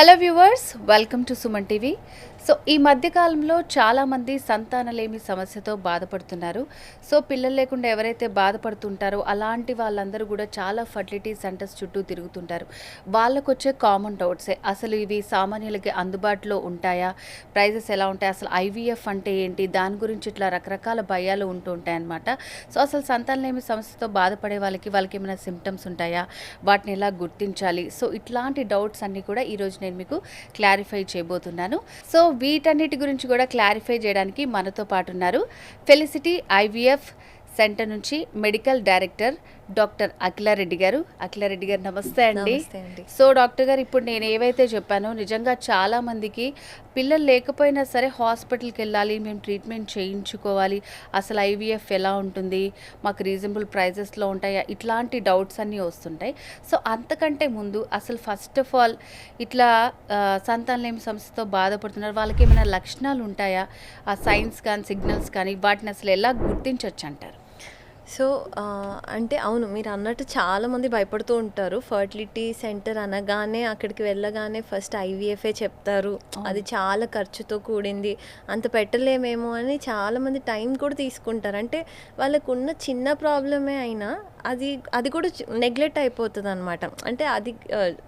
Hello viewers welcome to Suman TV so ఈ మధ్యకాలంలో చాలామంది సంతానలేమి సమస్యతో బాధపడుతున్నారు. సో పిల్లలు లేకుండా ఎవరైతే బాధపడుతుంటారో అలాంటి వాళ్ళందరూ కూడా చాలా ఫర్టిలిటీ సెంటర్స్ చుట్టూ తిరుగుతుంటారు. వాళ్ళకు వచ్చే కామన్ డౌట్సే అసలు ఇవి సామాన్యులకి అందుబాటులో ఉంటాయా? ప్రైజెస్ ఎలా ఉంటాయి? అసలు ఐవీఎఫ్ అంటే ఏంటి? దాని గురించి ఇట్లా రకరకాల భయాలు ఉంటూ ఉంటాయన్నమాట. సో అసలు సంతానలేమి సమస్యతో బాధపడే వాళ్ళకి వాళ్ళకి ఏమైనా సిమ్టమ్స్ ఉంటాయా? వాటిని ఎలా గుర్తించాలి? సో ఇట్లాంటి డౌట్స్ అన్నీ కూడా ఈరోజు నేను మీకు క్లారిఫై చేయబోతున్నాను. సో వీటన్నిటి గురించి కూడా క్లారిఫై చేయడానికి మనతో పాటు ఉన్నారు. ఫెలిసిటీ ఐవీఎఫ్ సెంటర్ నుంచి మెడికల్ డైరెక్టర్ డాక్టర్ అఖిలారెడ్డి గారు. అఖిలారెడ్డి గారు నమస్తే అండి. సో డాక్టర్ గారు ఇప్పుడు నేను ఏవైతే చెప్పానో నిజంగా చాలా మందికి పిల్లలు లేకపోయినా సరే హాస్పిటల్కి వెళ్ళాలి మేము ట్రీట్మెంట్ చేయించుకోవాలి. అసలు ఐవీఎఫ్ ఎలా ఉంటుంది? మాకు రీజనబుల్ ప్రైజెస్లో ఉంటాయా? ఇట్లాంటి డౌట్స్ అన్నీ వస్తుంటాయి. సో అంతకంటే ముందు అసలు ఫస్ట్ ఆఫ్ ఆల్ ఇట్లా సంతానలేమి సమస్యతో బాధపడుతున్నారు. వాళ్ళకి ఏమైనా లక్షణాలు ఉంటాయా? ఆ సైన్స్ కానీ సిగ్నల్స్ కానీ వాటిని అసలు ఎలా గుర్తించవచ్చు అంటారు సో అంటే అవును మీరు అన్నట్టు చాలా మంది భయపడుతూ ఉంటారు. ఫర్టిలిటీ సెంటర్ అనగానే అక్కడికి వెళ్ళగానే ఫస్ట్ ఐవీఎఫ్ఏ చెప్తారు. అది చాలా ఖర్చుతో కూడింది. అంత పెట్టలేమేమో అని చాలా మంది టైం కూడా తీసుకుంటారు. అంటే వాళ్ళకు ఉన్న చిన్న ప్రాబ్లమే అయినా అది అది కూడా నెగ్లెక్ట్ అయిపోతుంది అనమాట అంటే అది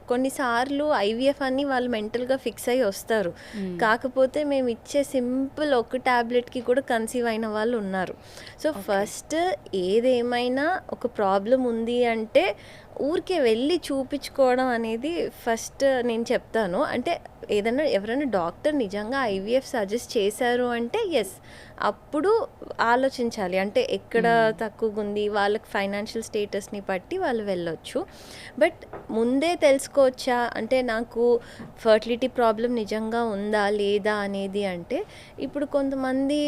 కొన్నిసార్లు ఐవీఎఫ్ అని వాళ్ళు మెంటల్గా ఫిక్స్ అయ్యి వస్తారు. కాకపోతే మేము ఇచ్చే సింపుల్ ఒక టాబ్లెట్కి కూడా కన్సీవ్ అయిన వాళ్ళు ఉన్నారు. సో ఫస్ట్ ఏదేమైనా ఒక ప్రాబ్లం ఉంది అంటే ఊరికే వెళ్ళి చూపించుకోవడం అనేది ఫస్ట్ నేను చెప్తాను. అంటే ఏదైనా ఎవరైనా డాక్టర్ నిజంగా ఐవీఎఫ్ సజెస్ట్ చేశారు అంటే ఎస్ అప్పుడు ఆలోచించాలి. అంటే ఎక్కడ తక్కువగా ఉంది వాళ్ళకి ఫైనాన్షియల్ స్టేటస్ని బట్టి వాళ్ళు వెళ్ళొచ్చు. బట్ ముందే తెలుసుకోవచ్చా? అంటే నాకు ఫర్టిలిటీ ప్రాబ్లం నిజంగా ఉందా లేదా అనేది అంటే ఇప్పుడు కొంతమంది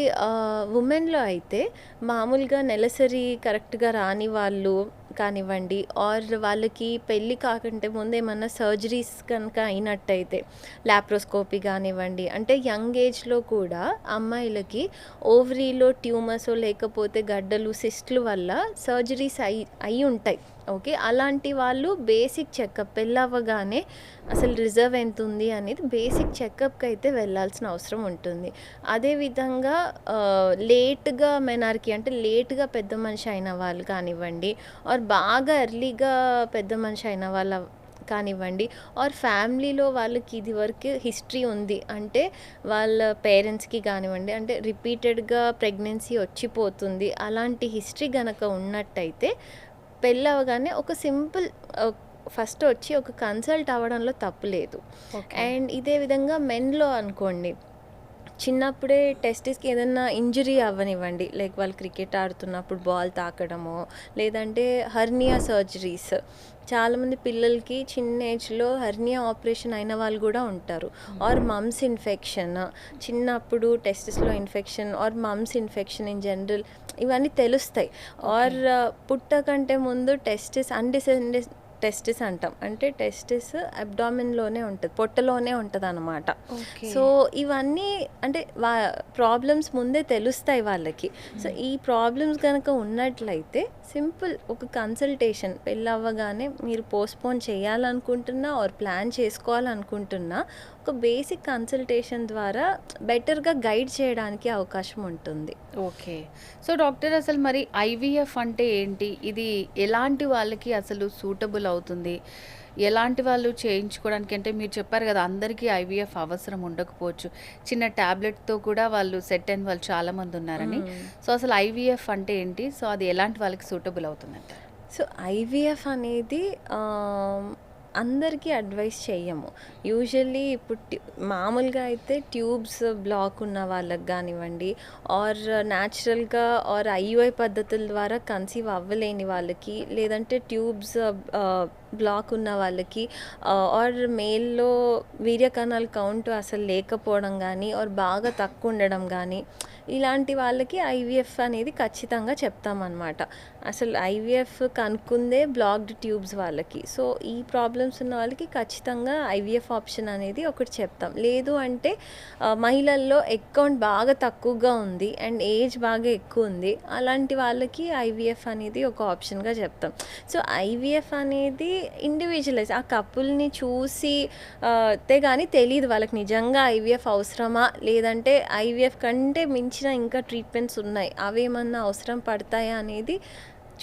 ఉమెన్లో అయితే మామూలుగా నెలసరి కరెక్ట్గా రాని వాళ్ళు కానివ్వండి ఆర్ వాళ్ళకి పెళ్ళి కాకుంటే ముందు ఏమన్నా సర్జరీస్ కనుక అయినట్టయితే లాప్రోస్కోపీ కానివ్వండి అంటే యంగ్ ఏజ్లో కూడా అమ్మాయిలకి ఓవరీలో ట్యూమర్స్ లేకపోతే గడ్డలు సిస్ట్లు వల్ల సర్జరీస్ అయి అయి ఉంటాయి. ఓకే అలాంటి వాళ్ళు బేసిక్ చెకప్ పెళ్ళవ్వగానే అసలు రిజర్వ్ ఎంత ఉంది అనేది బేసిక్ చెకప్కి అయితే వెళ్ళాల్సిన అవసరం ఉంటుంది. అదేవిధంగా లేట్గా మెనార్కి అంటే లేట్గా పెద్ద మనిషి అయిన వాళ్ళు కానివ్వండి ఆర్ బాగా ఎర్లీగా పెద్ద మనిషి అయిన వాళ్ళ కానివ్వండి ఆర్ ఫ్యామిలీలో వాళ్ళకి ఇది వరకు హిస్టరీ ఉంది అంటే వాళ్ళ పేరెంట్స్కి కానివ్వండి అంటే రిపీటెడ్గా ప్రెగ్నెన్సీ వచ్చిపోతుంది అలాంటి హిస్టరీ గనక ఉన్నట్టయితే పెళ్ళవగానే ఒక సింపుల్ ఫస్ట్ వచ్చి ఒక కన్సల్ట్ అవ్వడంలో తప్పు లేదు. అండ్ ఇదే విధంగా మెన్లో అనుకోండి చిన్నప్పుడే టెస్టిస్కి ఏదైనా ఇంజరీ అవ్వనివ్వండి. లైక్ వాళ్ళు క్రికెట్ ఆడుతున్నప్పుడు బాల్ తాకడమో లేదంటే హర్నియా సర్జరీస్. చాలామంది పిల్లలకి చిన్న ఏజ్లో హర్నియా ఆపరేషన్ అయిన వాళ్ళు కూడా ఉంటారు. Or mumps infection. చిన్నప్పుడు టెస్టిస్లో infection or mumps infection in general ఇవన్నీ తెలుస్తాయి. ఆర్ పుట్టకంటే ముందు టెస్టిస్ అన్డిసెండెస్ టెస్టిస్ అంటాం. అంటే టెస్టిస్ అబ్డామిన్లోనే ఉంటుంది పొట్టలోనే ఉంటుంది అనమాట. సో ఇవన్నీ అంటే వా ప్రాబ్లమ్స్ ముందే తెలుస్తాయి వాళ్ళకి. సో ఈ ప్రాబ్లమ్స్ కనుక ఉన్నట్లయితే సింపుల్ ఒక కన్సల్టేషన్ పెళ్ళి అవ్వగానే మీరు పోస్ట్పోన్ చేయాలనుకుంటున్నా ఆర్ ప్లాన్ చేసుకోవాలనుకుంటున్నా ఒక బేసిక్ కన్సల్టేషన్ ద్వారా బెటర్గా గైడ్ చేయడానికి అవకాశం ఉంటుంది. ఓకే. సో డాక్టర్ అసలు మరి ఐవీఎఫ్ అంటే ఏంటి? ఇది ఎలాంటి వాళ్ళకి అసలు సూటబుల్ అవుతుంది ఎలాంటి వాళ్ళు చేయించుకోవడానికి అంటే మీరు చెప్పారు కదా అందరికీ ఐవీఎఫ్ అవసరం ఉండకపోవచ్చు. చిన్న ట్యాబ్లెట్తో కూడా వాళ్ళు సెట్ అయిన వాళ్ళు చాలామంది ఉన్నారని. సో అసలు ఐవీఎఫ్ అంటే ఏంటి? సో అది ఎలాంటి వాళ్ళకి సూటబుల్ అవుతుందంట సో ఐవీఎఫ్ అనేది అందరికీ అడ్వైస్ చెయ్యము. యూజువల్లీ ఇప్పుడు మామూలుగా అయితే ట్యూబ్స్ బ్లాక్ ఉన్న వాళ్ళకి కానివ్వండి ఆర్ న్యాచురల్గా ఆర్ ఐయుఐ పద్ధతుల ద్వారా కన్సీవ్ అవ్వలేని వాళ్ళకి లేదంటే ట్యూబ్స్ బ్లాక్ ఉన్న వాళ్ళకి ఆర్ మేల్లో వీర్యకణాలు కౌంట్ అసలు లేకపోవడం కానీ ఆర్ బాగా తక్కువ ఉండడం కానీ ఇలాంటి వాళ్ళకి ఐవీఎఫ్ అనేది ఖచ్చితంగా చెప్తామన్నమాట. అసలు ఐవీఎఫ్ కనుక్కుందే బ్లాక్డ్ ట్యూబ్స్ వాళ్ళకి. సో ఈ ప్రాబ్లమ్స్ ఉన్న వాళ్ళకి ఖచ్చితంగా ఐవీఎఫ్ ఆప్షన్ అనేది ఒకటి చెప్తాం. లేదు అంటే మహిళల్లో అకౌంట్ బాగా తక్కువగా ఉంది అండ్ ఏజ్ బాగా ఎక్కువ ఉంది అలాంటి వాళ్ళకి ఐవీఎఫ్ అనేది ఒక ఆప్షన్గా చెప్తాం. సో ఐవీఎఫ్ అనేది ఇండివిజువలైజ్ ఆ కపుల్ని చూసి తే కానీ తెలియదు వాళ్ళకి నిజంగా ఐవీఎఫ్ అవసరమా? లేదంటే ఐవీఎఫ్ కంటే మించిన ఇంకా ట్రీట్మెంట్స్ ఉన్నాయి. అవేమన్నా అవసరం పడతాయా అనేది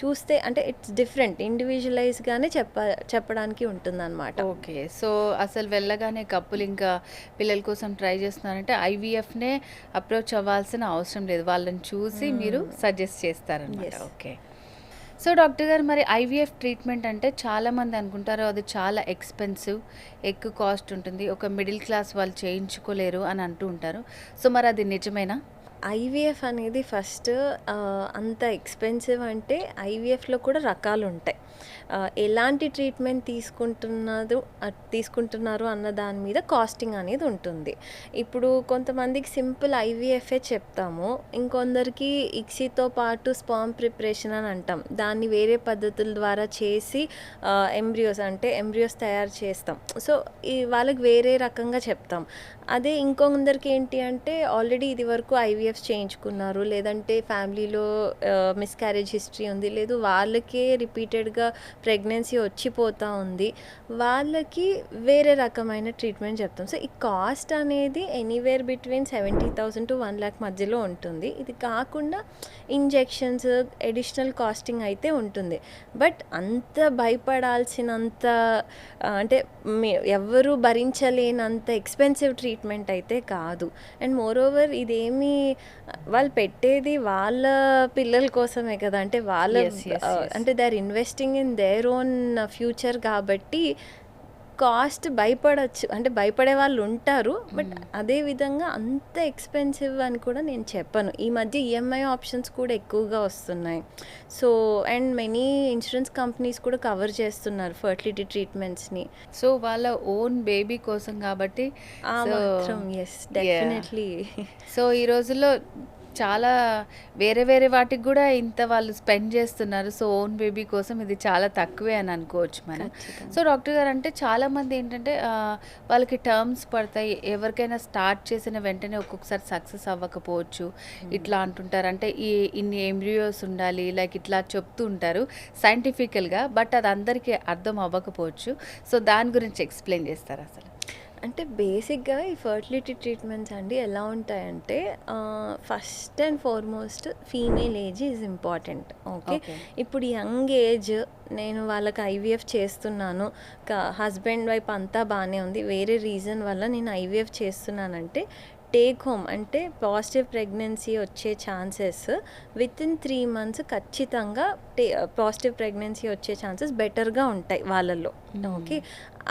చూస్తే అంటే ఇట్స్ డిఫరెంట్ ఇండివిజువలైజ్గానే చెప్ప చెప్పడానికి ఉంటుందన్నమాట. ఓకే. సో అసలు వెళ్ళగానే కప్పులు ఇంకా పిల్లల కోసం ట్రై చేస్తున్నారంటే ఐవీఎఫ్నే అప్రోచ్ అవ్వాల్సిన అవసరం లేదు. వాళ్ళని చూసి మీరు సజెస్ట్ చేస్తారనమాట Yes. ఓకే. సో డాక్టర్ గారు మరి ఐవీఎఫ్ ట్రీట్మెంట్ అంటే చాలామంది అనుకుంటారు అది చాలా ఎక్స్పెన్సివ్ ఎక్కువ కాస్ట్ ఉంటుంది ఒక మిడిల్ క్లాస్ వాళ్ళు చేయించుకోలేరు అని అంటూ ఉంటారు. సో మరి అది నిజమేనా? ఐవీఎఫ్ అనేది ఫస్ట్ అంత ఎక్స్పెన్సివ్ అంటే ఐవీఎఫ్లో కూడా రకాలు ఉంటాయి ఎలాంటి ట్రీట్మెంట్ తీసుకుంటున్నారు తీసుకుంటున్నారు అన్న దాని మీద కాస్టింగ్ అనేది ఉంటుంది. ఇప్పుడు కొంతమందికి సింపుల్ ఐవీఎఫ్ఏ చెప్తాము. ఇంకొందరికి ఇక్సీతో పాటు స్పామ్ ప్రిపరేషన్ అని అంటాం. దాన్ని వేరే పద్ధతుల ద్వారా చేసి ఎంబ్రియోస్ అంటే ఎంబ్రియోస్ తయారు చేస్తాం. సో ఈ వాళ్ళకి వేరే రకంగా చెప్తాం. అదే ఇంకొందరికి ఏంటి అంటే ఆల్రెడీ ఇది వరకు ఐవీఎఫ్ చేయించుకున్నారు. లేదంటే ఫ్యామిలీలో మిస్క్యారేజ్ హిస్టరీ ఉంది. లేదు వాళ్ళకే రిపీటెడ్గా ప్రెగ్నెన్సీ వచ్చిపోతూ ఉంది. వాళ్ళకి వేరే రకమైన ట్రీట్మెంట్ చెప్తాం. సో ఈ కాస్ట్ అనేది anywhere between seventy thousand to one lakh మధ్యలో ఉంటుంది. ఇది కాకుండా ఇంజెక్షన్స్ ఎడిషనల్ కాస్టింగ్ అయితే ఉంటుంది. బట్ అంత భయపడాల్సినంత అంటే ఎవరు భరించలేనంత ఎక్స్పెన్సివ్ ట్రీట్మెంట్ అయితే కాదు. అండ్ మోర్ ఓవర్ వాళ్ళు పెట్టేది వాళ్ళ పిల్లల కోసమే కదా అంటే వాళ్ళ. అంటే they are investing in their own future కాబట్టి కాస్ట్ భయపడచ్చు. అంటే భయపడే వాళ్ళు ఉంటారు బట్ అదే విధంగా అంత ఎక్స్పెన్సివ్ అని కూడా నేను చెప్పను. ఈ మధ్య ఈఎంఐ ఆప్షన్స్ కూడా ఎక్కువగా వస్తున్నాయి. So and many insurance companies కూడా కవర్ చేస్తున్నారు ఫర్టిలిటీ ట్రీట్మెంట్స్ని. సో వాళ్ళ ఓన్ బేబీ కోసం కాబట్టి ఎస్ డెఫినెట్లీ సో ఈ రోజుల్లో చాలా వేరే వేరే వాటికి కూడా ఇంత వాళ్ళు స్పెండ్ చేస్తున్నారు. సో ఓన్ బేబీ కోసం ఇది చాలా తక్కువే అని అనుకోవచ్చు మనం. సో డాక్టర్ గారు అంటే చాలా మంది ఏంటంటే వాళ్ళకి టర్మ్స్ పడతాయి. ఎవరికైనా స్టార్ట్ చేసిన వెంటనే ఒక్కొక్కసారి సక్సెస్ అవ్వకపోవచ్చు. ఇట్లా అంటుంటారు. అంటే ఈ ఇన్ని ఎంబ్రియోస్ ఉండాలి లైక్ ఇట్లా చెప్తూ ఉంటారు సైంటిఫికల్గా బట్ అది అందరికీ అర్థం అవ్వకపోవచ్చు. సో దాని గురించి ఎక్స్ప్లెయిన్ చేస్తారు అసలు? అంటే బేసిక్గా ఈ ఫర్టిలిటీ ట్రీట్మెంట్స్ అండి ఎలా ఉంటాయంటే first and foremost female age is important. Okay. ఇప్పుడు యంగ్ ఏజ్ నేను వాళ్ళకి ఐవీఎఫ్ చేస్తున్నాను. హస్బెండ్ వైపు అంతా బాగానే ఉంది. వేరే రీజన్ వల్ల నేను ఐవీఎఫ్ చేస్తున్నానంటే టేక్ హోమ్ అంటే పాజిటివ్ ప్రెగ్నెన్సీ వచ్చే chances within three months ఖచ్చితంగా టే పాజిటివ్ ప్రెగ్నెన్సీ వచ్చే ఛాన్సెస్ బెటర్గా ఉంటాయి వాళ్ళల్లో. ఓకే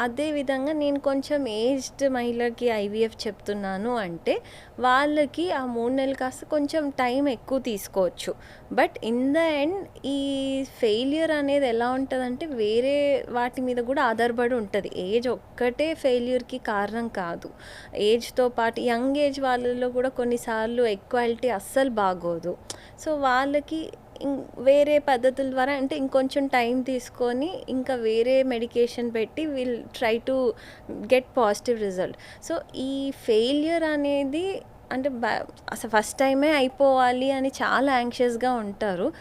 అదే విధంగా నేను కొంచెం ఏజ్డ్ మహిళకి ఐవీఎఫ్ చెప్తున్నాను అంటే వాళ్ళకి ఆ మూడు నెలలు కాస్త కొంచెం టైం ఎక్కువ తీసుకోవచ్చు. బట్ ఇన్ ద ఎండ్ ఈ ఫెయిల్యూర్ అనేది ఎలా ఉంటుందంటే వేరే వాటి మీద కూడా ఆధారపడి ఉంటుంది. ఏజ్ ఒక్కటే ఫెయిల్యూర్కి కారణం కాదు. ఏజ్తో పాటు యంగ్ ఏజ్ వాళ్ళలో కూడా కొన్నిసార్లు ఎక్వాలిటీ అస్సలు బాగోదు. సో వాళ్ళకి ఇం- వేరే పద్ధతుల ద్వారా అంటే ఇంకొంచెం టైం తీసుకొని ఇంకా వేరే మెడికేషన్ పెట్టి will try to get positive result. So ఈ ఫెయిల్యూర్ అనేది అంటే బ- అసలు ఫస్ట్ టైమే అయిపోవాలి అని చాలా యాంగ్షియస్గా ఉంటారు.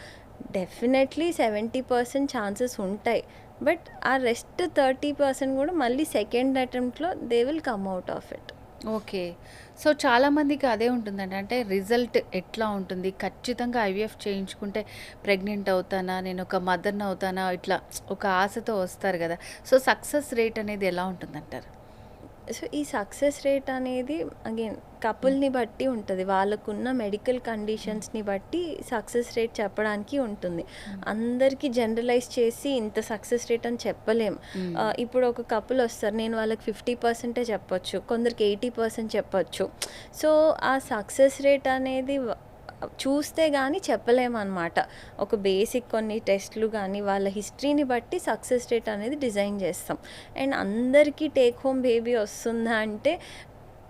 డెఫినెట్లీ సెవెంటీ పర్సెంట్ ఛాన్సెస్ ఉంటాయి. బట్ ఆ రెస్ట్ థర్టీ పర్సెంట్ కూడా మళ్ళీ second అటెంప్ట్లో they will come out of it okay so చాలామందికి అదే ఉంటుందండి. అంటే రిజల్ట్ ఎట్లా ఉంటుంది? ఖచ్చితంగా ఐవీఎఫ్ చేయించుకుంటే ప్రెగ్నెంట్ అవుతానా? నేను ఒక మదర్ని అవుతానా? ఇట్లా ఒక ఆశతో వస్తారు కదా. సో సక్సెస్ రేట్ అనేది ఎలా ఉంటుందంటారు? సో ఈ సక్సెస్ రేట్ అనేది అగైన్ కపుల్ని బట్టి ఉంటుంది. వాళ్ళకున్న మెడికల్ కండిషన్స్ని బట్టి సక్సెస్ రేట్ చెప్పడానికి ఉంటుంది. అందరికీ జనరలైజ్ చేసి ఇంత సక్సెస్ రేట్ అని చెప్పలేం. Mm. ఆ, ఇప్పుడు ఒక కపుల్ వస్తారు. నేను వాళ్ళకి ఫిఫ్టీ పర్సెంటే చెప్పొచ్చు. కొందరికి ఎయిటీ పర్సెంట్ చెప్పొచ్చు. సో ఆ సక్సెస్ రేట్ అనేది చూస్తే కానీ చెప్పలేమన్నమాట. ఒక బేసిక్ కొన్ని టెస్ట్లు కానీ వాళ్ళ హిస్టరీని బట్టి సక్సెస్ రేట్ అనేది డిజైన్ చేస్తాం. అండ్ అందరికీ టేక్ హోమ్ బేబీ వస్తుందా అంటే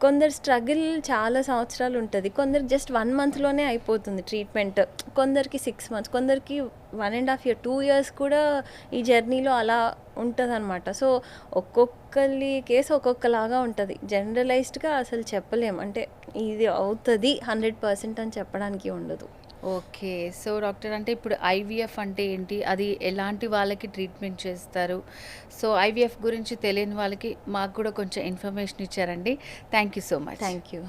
కొందరు స్ట్రగుల్ చాలా సంవత్సరాలు ఉంటుంది. కొందరు జస్ట్ వన్ మంత్లోనే అయిపోతుంది ట్రీట్మెంట్ కొందరికి సిక్స్ మంత్స్ కొందరికి one and half year two years కూడా ఈ జర్నీలో అలా ఉంటుంది అనమాట సో ఒక్కొక్కరి కేసు ఒక్కొక్కలాగా ఉంటుంది. జనరలైజ్డ్గా అసలు చెప్పలేము అంటే ఇది అవుతుంది హండ్రెడ్ పర్సెంట్ అని చెప్పడానికి ఉండదు. ఓకే. సో డాక్టర్ అంటే ఇప్పుడు ఐవీఎఫ్ అంటే ఏంటి? అది ఎలాంటి వాళ్ళకి ట్రీట్మెంట్ చేస్తారు? సో ఐవీఎఫ్ గురించి తెలియని వాళ్ళకి మాకు కూడా కొంచెం ఇన్ఫర్మేషన్ ఇచ్చారండి. Thank you so much. Thank you.